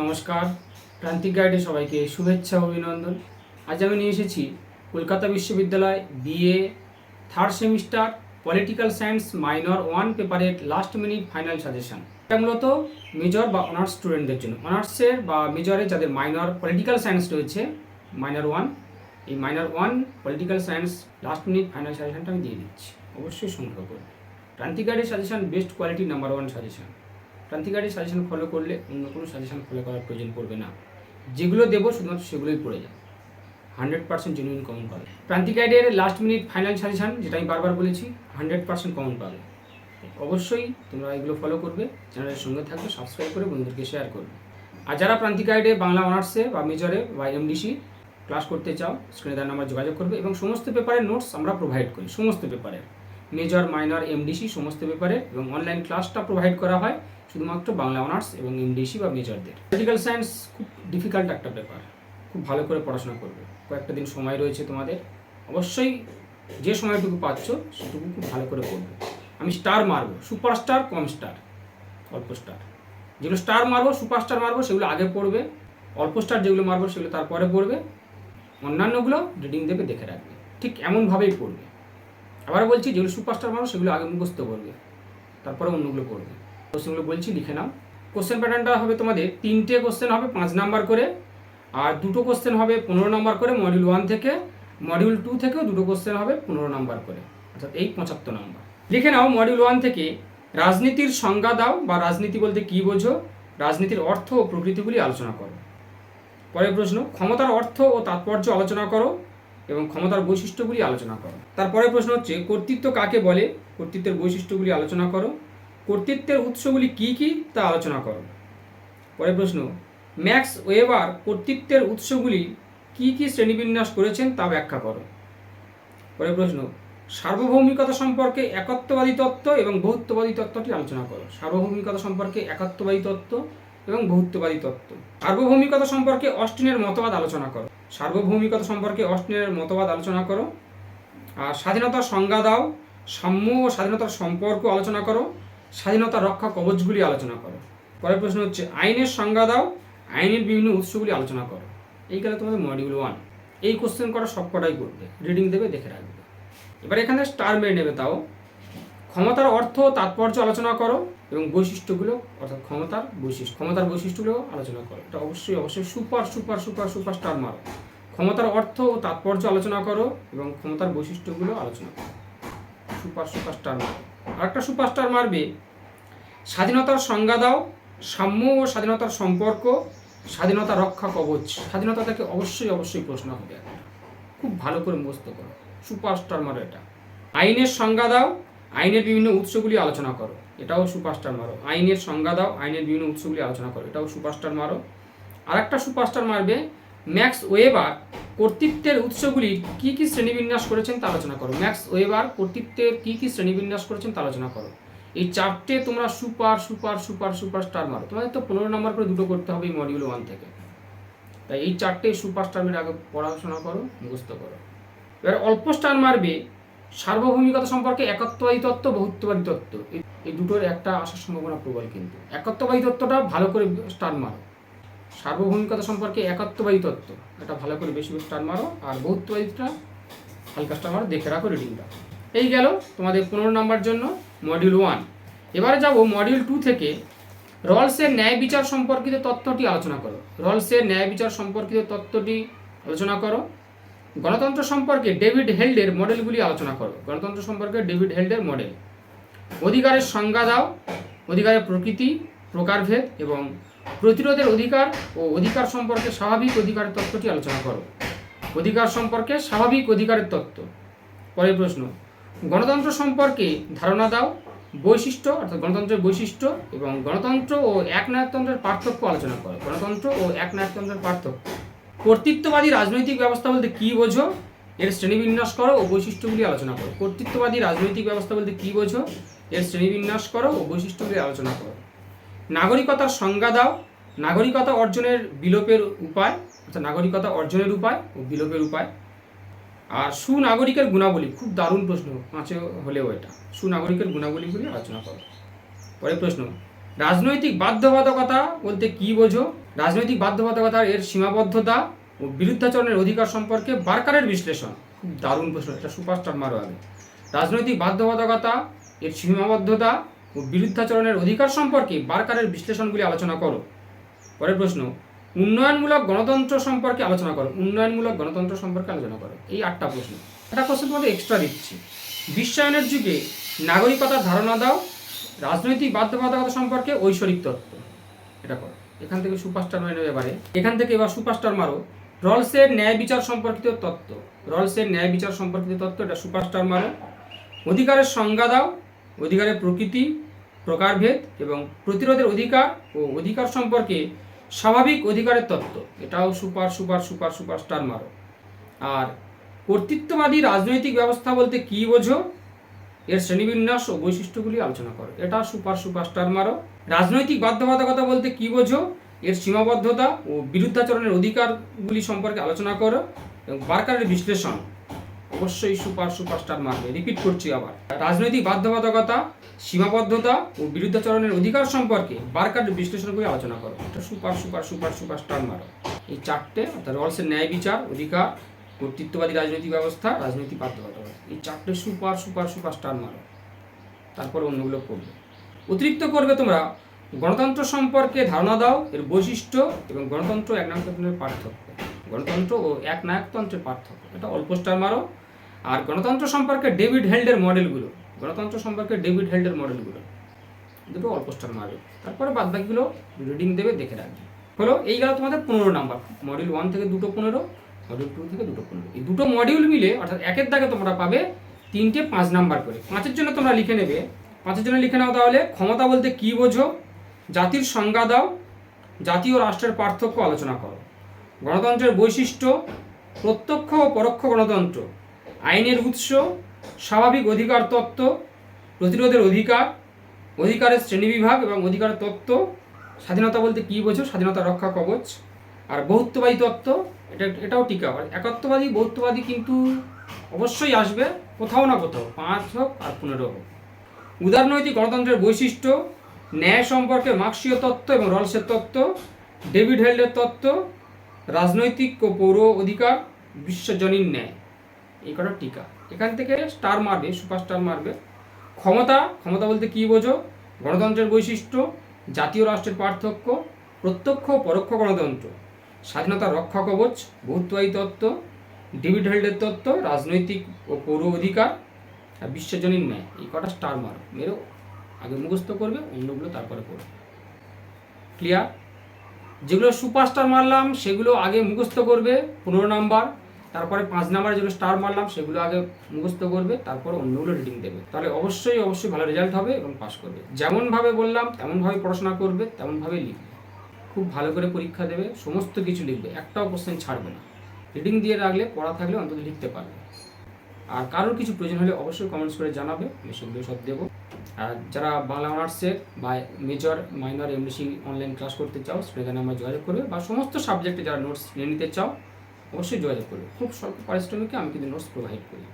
নমস্কার। প্রান্তিক গাইডে সবাইকে শুভেচ্ছা অভিনন্দন। আজ আমি নিয়ে এসেছি কলকাতা বিশ্ববিদ্যালয় BA third semester political science minor one পেপারের লাস্ট মিনিট ফাইনাল সাজেশন এটা মূলত মেজর বা অনার্স স্টুডেন্টদের জন্য। অনার্সের বা মেজরে যাদের মাইনর পলিটিক্যাল সায়েন্স রয়েছে মাইনর ওয়ান এই minor one political science last minute final সাজেশনটা আমি দিয়ে দিচ্ছি। অবশ্যই সংগ্রহ করবে। প্রান্তিক গাইডের suggestion best quality number one suggestion Prantik গাইডের সাজেশন ফলো করলে অন্য কোনো সাজেশন ফলো করার প্রয়োজন পড়বে না। যেগুলো দেবো শুধুমাত্র সেগুলোই পড়ে যাবে হান্ড্রেড পার্সেন্ট জেনুইন কমন পাবে। প্রান্তিক গাইডের লাস্ট মিনিট ফাইনাল সাজেশান যেটা আমি বারবার বলেছি হান্ড্রেড পার্সেন্ট কমন পাবে। অবশ্যই তোমরা এগুলো ফলো করবে চ্যানেলের সঙ্গে থাকবে সাবস্ক্রাইব করে বন্ধুদেরকে শেয়ার করবে। আর যারা প্রান্তিক গাইডে বাংলা অনার্সে বা মেজরে বা এমডিসি ক্লাস করতে চাও স্ক্রিনে তার নাম্বার যোগাযোগ করবে এবং সমস্ত পেপারের নোটস আমরা প্রোভাইড করি, সমস্ত পেপারের মেজর মাইনর এমডিসি সমস্ত পেপারে এবং অনলাইন ক্লাসটা প্রোভাইড করা হয়। শুধুমাত্র বাংলা অনার্স এবং এমডিসি বা মেজরদের পলিটিক্যাল সায়েন্স খুব ডিফিকাল্ট একটা ব্যাপার। খুব ভালো করে পড়াশোনা করবে। কয়েকটা দিন সময় রয়েছে তোমাদের। অবশ্যই যে সময়টুকু পাচ্ছ, সেটুকু খুব ভালো করে পড়বে। আমি স্টার মারবো। সুপার স্টার কম স্টার অল্প স্টার যেগুলো স্টার মারবো সুপার স্টার মারবো, সেগুলো আগে পড়বে। অল্প স্টার যেগুলো মারবো, সেগুলো তারপরে পড়বে। অন্যান্যগুলো রিডিং দেবে, দেখে রাখবে। ঠিক এমনভাবেই পড়বে। আবার বলছি, যেগুলো সুপারস্টার মানুষ সেগুলো আগে মুখস্থ করবে। তারপরে অন্যগুলো করবে কোশ্চেনগুলো বলছি, লিখে নাও। কোশ্চেন প্যাটার্নটা হবে তোমাদের, তিনটে কোশ্চেন হবে, পাঁচ নাম্বার করে, আর দুটো কোশ্চেন হবে পনেরো নাম্বার করে মডিউল ওয়ান থেকে মডিউল টু থেকেও দুটো কোশ্চেন হবে পনেরো নাম্বার করে, অর্থাৎ এই পঁচাত্তর নাম্বার। লিখে নাও মডিউল ওয়ান থেকে, রাজনীতির সংজ্ঞা দাও, বা রাজনীতি বলতে কী বোঝো, রাজনীতির অর্থ ও প্রকৃতিগুলি আলোচনা করো। পরের প্রশ্ন, ক্ষমতার অর্থ ও তাৎপর্য আলোচনা করো, এবং ক্ষমতার বৈশিষ্ট্যগুলি আলোচনা করো। তারপরে প্রশ্ন হচ্ছে, কর্তৃত্ব কাকে বলে? কর্তৃত্বের বৈশিষ্ট্যগুলি আলোচনা করো। কর্তৃত্বের উৎসগুলি কি কি তা আলোচনা করো। পরের প্রশ্ন, ম্যাক্স ওয়েবার কর্তৃত্বের উৎসগুলি কি কি শ্রেণীবিন্যাস করেছেন তা ব্যাখ্যা করো। পরের প্রশ্ন, সার্বভৌমিকতা সম্পর্কে একত্ববাদী তত্ত্ব এবং বহুত্ববাদী তত্ত্বটি আলোচনা করো। সার্বভৌমিকতা সম্পর্কে একত্ববাদী তত্ত্ব এবং বহুত্ববাদী তত্ত্ব। সার্বভৌমিকতা সম্পর্কে অস্টিনের মতবাদ আলোচনা করো। সার্বভৌমিকতা সম্পর্কে অস্টিনের মতবাদ আলোচনা করো। আর স্বাধীনতার সংজ্ঞা দাও, সাম্য ও স্বাধীনতার সম্পর্ক আলোচনা করো। স্বাধীনতা রক্ষা কবচগুলি আলোচনা করো। পরের প্রশ্ন হচ্ছে, আইনের সংজ্ঞা দাও, আইনের বিভিন্ন উৎসগুলি আলোচনা করো। এই গেলে তোমাদের মডিউল ওয়ান এই কোশ্চেন করা সবকটাই করবে। রিডিং দেবে, দেখে রাখবে। এবার এখানে স্টার মেরে নেবে তাও। ক্ষমতার অর্থ তাৎপর্য আলোচনা করো এবং বৈশিষ্ট্যগুলো, অর্থাৎ ক্ষমতার বৈশিষ্ট্য, ক্ষমতার বৈশিষ্ট্যগুলো আলোচনা করো। এটা অবশ্যই অবশ্যই super super super super star মারো। ক্ষমতার অর্থ ও তাৎপর্য আলোচনা করো এবং ক্ষমতার বৈশিষ্ট্যগুলো আলোচনা করো। সুপার সুপার স্টার মারো। আরেকটা সুপার স্টার মারবে। স্বাধীনতার সংজ্ঞা দাও, সাম্য ও স্বাধীনতার সম্পর্ক, স্বাধীনতা রক্ষা কবচ। স্বাধীনতা থেকে অবশ্যই অবশ্যই প্রশ্ন হবে খুব ভালো করে মুখস্থ করো। সুপারস্টার মারো এটা। আইনের সংজ্ঞা দাও, আইনের বিভিন্ন উৎসগুলি আলোচনা করো। এটাও সুপারস্টার মারো। আইনের সংজ্ঞা দাও, আইনের বিভিন্ন উৎসগুলি আলোচনা করো। এটাও সুপারস্টার মারো। আর একটা সুপারস্টার মারবে ম্যাক্স ওয়েবার কর্তৃত্বের উৎসগুলি কি কি শ্রেণীবিন্যাস করেছেন তা আলোচনা করো। ম্যাক্স ওয়েবার কর্তৃত্বের কি কি শ্রেণীবিন্যাস করেছেন তা আলোচনা করো। এই চারটে তোমরা super super super super star মারো। তোমাদের তো পনেরো নম্বর করে দুটো করতে হবে এই মডিউল ওয়ান থেকে। তাই এই চারটে সুপার স্টার মেরে আগে পড়াশোনা করো, মুখস্থ করো। এবার অল্প স্টার মারবে সার্বভৌমিকতা সম্পর্কে একত্ববাদী তত্ত্ব, বহুত্ববাদী তত্ত্ব। এই- দুটোর একটা আসার সম্ভাবনা প্রবল কিন্তু। একত্ববাদী তত্ত্বটা ভালো করে স্টার মারো। সার্বভৌমিকতা সম্পর্কে একত্ববাদী তত্ত্ব। এটা ভালো করে বেশি বেশি স্টার মারো, আর বহুত্ববাদীটা হালকা স্টার মারো, দেখে রাখো রিডিংটা এই গেল তোমাদের পনেরো নম্বর জন্য মডিউল ওয়ান এবারে যাব মডিউল টু থেকে রলসের ন্যায় বিচার সম্পর্কিত তত্ত্বটি আলোচনা করো। রলসের ন্যায় বিচার সম্পর্কিত তত্ত্বটি আলোচনা করো। গণতন্ত্র সম্পর্কে ডেভিড হেল্ডের মডেলগুলি আলোচনা করো। গণতন্ত্র সম্পর্কে ডেভিড হেল্ডের মডেল অধিকারের সংজ্ঞা দাও, অধিকারের প্রকৃতি, প্রকারভেদ এবং প্রতিরোধের অধিকার ও অধিকার সম্পর্কে স্বাভাবিক অধিকারের তত্ত্বটি আলোচনা করো। অধিকার সম্পর্কে স্বাভাবিক অধিকারের তত্ত্ব। পরের প্রশ্ন, গণতন্ত্র সম্পর্কে ধারণা দাও। বৈশিষ্ট্য, অর্থাৎ গণতন্ত্রের বৈশিষ্ট্য এবং গণতন্ত্র ও একনায়কতন্ত্রের পার্থক্য আলোচনা করো। গণতন্ত্র ও একনায়কতন্ত্রের পার্থক্য। কর্তৃত্ববাদী রাজনৈতিক ব্যবস্থা বলতে কী বোঝো? এর শ্রেণীবিন্যাস করো ও বৈশিষ্ট্যগুলি আলোচনা করো। কর্তৃত্ববাদী রাজনৈতিক ব্যবস্থা বলতে কী বোঝো? এর শ্রেণীবিন্যাস করো ও বৈশিষ্ট্যগুলি আলোচনা করো। নাগরিকতার সংজ্ঞা দাও। নাগরিকতা অর্জনের বিলোপের উপায় অর্থাৎ নাগরিকতা অর্জনের উপায় ও বিলোপের উপায়। আর সুনাগরিকের গুণাবলী, খুব দারুণ প্রশ্ন, পাঁচে হলেও এটা। সুনাগরিকের গুণাবলীগুলি আলোচনা করো। পরের প্রশ্ন, রাজনৈতিক বাধ্যবাধকতা বলতে কী বোঝো? রাজনৈতিক বাধ্যবাধকতা এর সীমাবদ্ধতা ও বিরুদ্ধাচরণের অধিকার সম্পর্কে বার্কারের বিশ্লেষণ। খুব দারুণ প্রশ্ন, এটা সুপারস্টার মারো আগে। রাজনৈতিক বাধ্যবাধকতা এর সীমাবদ্ধতা ও বিরুদ্ধাচরণের অধিকার সম্পর্কে বার্কারের বিশ্লেষণগুলি আলোচনা করো। পরের প্রশ্ন, উন্নয়নমূলক গণতন্ত্র সম্পর্কে আলোচনা করো। উন্নয়নমূলক গণতন্ত্র সম্পর্কে আলোচনা করো। এই আটটা প্রশ্ন। একটা প্রশ্ন তোমাদের এক্সট্রা দিচ্ছি। বিশ্বায়নের যুগে নাগরিকতার ধারণা দাও, রাজনৈতিক বাধ্যবাধকতা সম্পর্কে ঐশ্বরিক তত্ত্ব। এটা করো। এখান থেকে সুপারস্টার মেরে নেবে এবারে। এখান থেকে এবার সুপারস্টার মারো। রলসের ন্যায় বিচার সম্পর্কিত তত্ত্ব। রলসের ন্যায় বিচার সম্পর্কিত তত্ত্ব, এটা সুপারস্টার মারো। অধিকারের সংজ্ঞা দাও অধিকারের প্রকৃতি, প্রকারভেদ এবং প্রতিরোধের অধিকার ও অধিকার সম্পর্কে স্বাভাবিক অধিকারের তত্ত্ব। এটাও super super super super star মারো। আর কর্তৃত্ববাদী রাজনৈতিক ব্যবস্থা বলতে কি বোঝো? এর শ্রেণীবিন্যাস ও বৈশিষ্ট্যগুলি আলোচনা করো। এটা সুপার সুপার স্টার মারো। রাজনৈতিক বাধ্যবাধকতা বলতে কি বোঝো? এর সীমাবদ্ধতা ও বিরুদ্ধাচরণের অধিকারগুলি সম্পর্কে আলোচনা করো এবং বার্কারের বিশ্লেষণ। অবশ্যই সুপার সুপার স্টার মারবে। রিপিট করছি আবার। রাজনৈতিক বাধ্যবাধকতা, সীমাবদ্ধতা ও বিরুদ্ধাচরণের অধিকার সম্পর্কে বারকার বিশ্লেষণ করে আলোচনা করো। এটা super super super super star মারো। এই চারটে, অর্থাৎ রলসের ন্যায় বিচার, অধিকার, কর্তৃত্ববাদী রাজনৈতিক ব্যবস্থা, রাজনৈতিক বাধ্যবাধকতা। এই চারটে সুপার সুপার সুপার স্টার মারো। তারপর অন্যগুলো করবে। অতিরিক্ত করবে তোমরা গণতন্ত্র সম্পর্কে ধারণা দাও, এর বৈশিষ্ট্য এবং গণতন্ত্র এক নায়কতন্ত্রের পার্থক্য। গণতন্ত্র ও এক নায়কতন্ত্রের পার্থক্য। এটা অল্প স্টার মারো আর গণতন্ত্র সম্পর্কে ডেভিড হেল্ডের মডেলগুলো, গণতন্ত্র সম্পর্কে ডেভিড হেল্ডের মডেলগুলো, দুটো অল্প স্টার মারবে। তারপরে বাদ বাকিগুলো রিডিং দেবে, দেখে রাখবে। হলো, এই গেল তোমাদের পনেরো নাম্বার। মডিউল ওয়ান থেকে দুটো পনেরো মডিউল টু থেকে দুটো পনেরো। এই দুটো মডিউল মিলে, অর্থাৎ একের দাগে তোমরা পাবে তিনটে পাঁচ নাম্বার করে। পাঁচের জন্য তোমরা লিখে নেবে। পাঁচের জন্য লিখে নাও তাহলে, ক্ষমতা বলতে কি বোঝো? জাতির সংজ্ঞা দাও জাতি ও রাষ্ট্রের পার্থক্য আলোচনা করো। গণতন্ত্রের বৈশিষ্ট্য, প্রত্যক্ষ ও পরোক্ষ গণতন্ত্র। আইনের উৎস, স্বাভাবিক অধিকার তত্ত্ব, প্রতিরোধের অধিকার, অধিকারের শ্রেণীবিভাগ এবং অধিকারের তত্ত্ব, স্বাধীনতা বলতে কী বোঝো? স্বাধীনতা রক্ষা কবচ আর বহুত্ববাদী তত্ত্ব, এটা, এটাও টিকা হয়। একাত্মবাদী বহুত্ববাদী কিন্তু অবশ্যই আসবে, কোথাও না কোথাও, পাঁচ হোক আর পনেরো হোক। উদারনৈতিক গণতন্ত্রের বৈশিষ্ট্য, ন্যায় সম্পর্কে মার্ক্সীয় তত্ত্ব এবং রলসের তত্ত্ব, ডেভিড হেল্ডের তত্ত্ব, রাজনৈতিক ও পৌর অধিকার, বিশ্বজনীন ন্যায়। এই কটা টিকা। এখান থেকে স্টার মারবে সুপার স্টার মারবে। ক্ষমতা ক্ষমতা বলতে কী বোঝো? গণতন্ত্রের বৈশিষ্ট্য, জাতীয় রাষ্ট্রের পার্থক্য, প্রত্যক্ষ পরোক্ষ গণতন্ত্র। স্বাধীনতা রক্ষা কবচ বহুত্ববাদী তত্ত্ব, ডেভিড হেল্ডের তত্ত্ব, রাজনৈতিক ও পৌর অধিকার, আর বিশ্বজনীন ন্যায়। এই কটা স্টার মারো। মেরো, আগে মুখস্থ করবে, অন্যগুলো তারপরে করবে। ক্লিয়ার যেগুলো সুপারস্টার মারলাম, সেগুলো আগে মুখস্থ করবে, পনেরো নাম্বার তারপরে পাঁচ নাম্বার যেগুলো স্টার মারলাম, সেগুলো আগে মুখস্থ করবে, তারপর অন্যগুলো রিডিং দেবে। তাহলে অবশ্যই অবশ্যই ভালো রেজাল্ট হবে এবং পাস করবে। যেমনভাবে বললাম, তেমনভাবে পড়াশোনা করবে, তেমনভাবে লিখবে। খুব ভালো করে পরীক্ষা দেবে, সমস্ত কিছু লিখবে, একটাও কোশ্চেন ছাড়বে না। রিডিং দিয়ে রাখলে, পড়া থাকলে অন্তত লিখতে পারবে। আর কারোর কিছু প্রয়োজন হলে অবশ্যই কমেন্টস করে জানাবে, আমি সেগুলো সব দেবো। আর যারা বাংলা অনার্সের বা major minor MDC online class করতে চাও, সেখানে আমরা যোগাযোগ করবে বা সমস্ত সাবজেক্টে যারা নোটস নিয়ে নিতে চাও অবশ্যই যোগাযোগ করবে খুব স্বল্প পারিশ্রমিকে আমি কিন্তু নোটস প্রোভাইড করি।